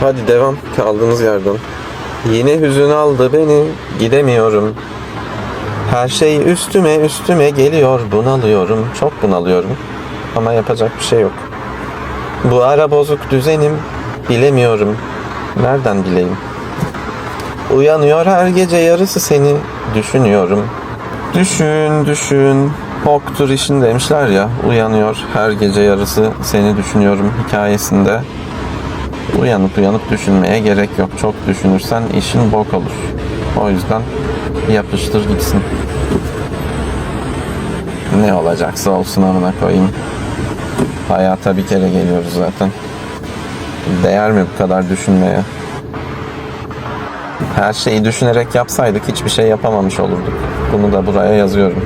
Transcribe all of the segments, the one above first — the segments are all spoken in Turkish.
Hadi devam kaldığımız yerden. Yine hüzün aldı beni, gidemiyorum. Her şey üstüme üstüme geliyor, bunalıyorum. Çok bunalıyorum. Ama yapacak bir şey yok. Bu ara bozuk düzenim, bilemiyorum. Nereden bileyim? Uyanıyor her gece yarısı seni düşünüyorum. Düşün, düşün. Hoktur işin demişler ya. Uyanıyor her gece yarısı seni düşünüyorum hikayesinde. Uyanıp uyanıp düşünmeye gerek yok. Çok düşünürsen işin bok olur. O yüzden yapıştır gitsin. Ne olacaksa olsun amına koyayım. Hayata bir kere geliyoruz zaten. Değer mi bu kadar düşünmeye? Her şeyi düşünerek yapsaydık hiçbir şey yapamamış olurduk. Bunu da buraya yazıyorum.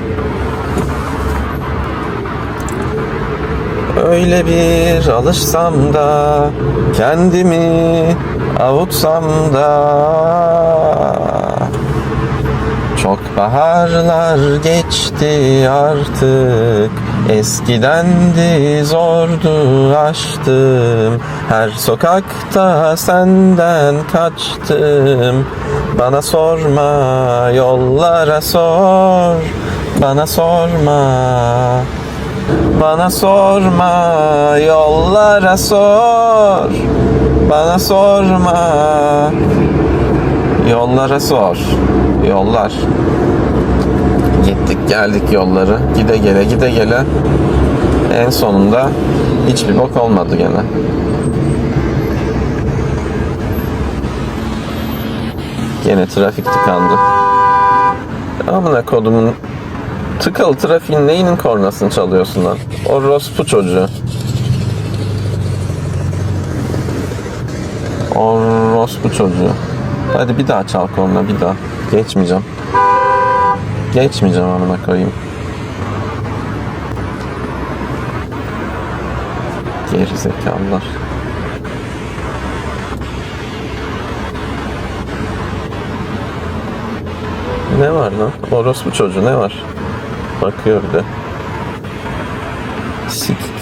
Öyle bir alışsam da kendimi avutsam da. Çok baharlar geçti artık Eskidendi zordu aştım. Her sokakta senden kaçtım. Bana sorma yollara sor Bana sorma bana sorma yollara sor. Bana sorma Yollara sor. Yollar. Gittik geldik yolları. Gide gele gide gele. En sonunda Hiçbir bok olmadı gene. Gene trafik tıkandı. Amına kodumun Tıkalı trafiğin neyinin kornasını çalıyorsun lan? Orospu çocuğu. Orospu çocuğu. Hadi bir daha çal korna bir daha. Geçmeyeceğim. Geçmeyeceğim amına koyayım. Geri zekalılar. Ne var lan? Orospu çocuğu ne var? Bakıyor bir de. Sikik.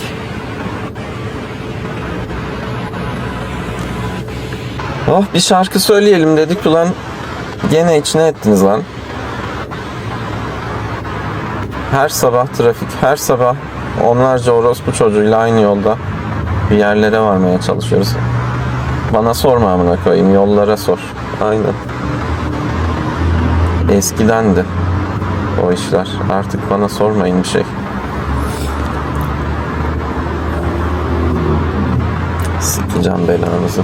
Oh bir şarkı söyleyelim dedik ulan. Gene içine ettiniz lan. Her sabah trafik, her sabah onlarca orospu çocuğuyla aynı yolda bir yerlere varmaya çalışıyoruz. Bana sorma amına koyayım, yollara sor. Aynen. Eskidendi o işler. Artık bana sormayın bir şey. Sikeceğim belanızı.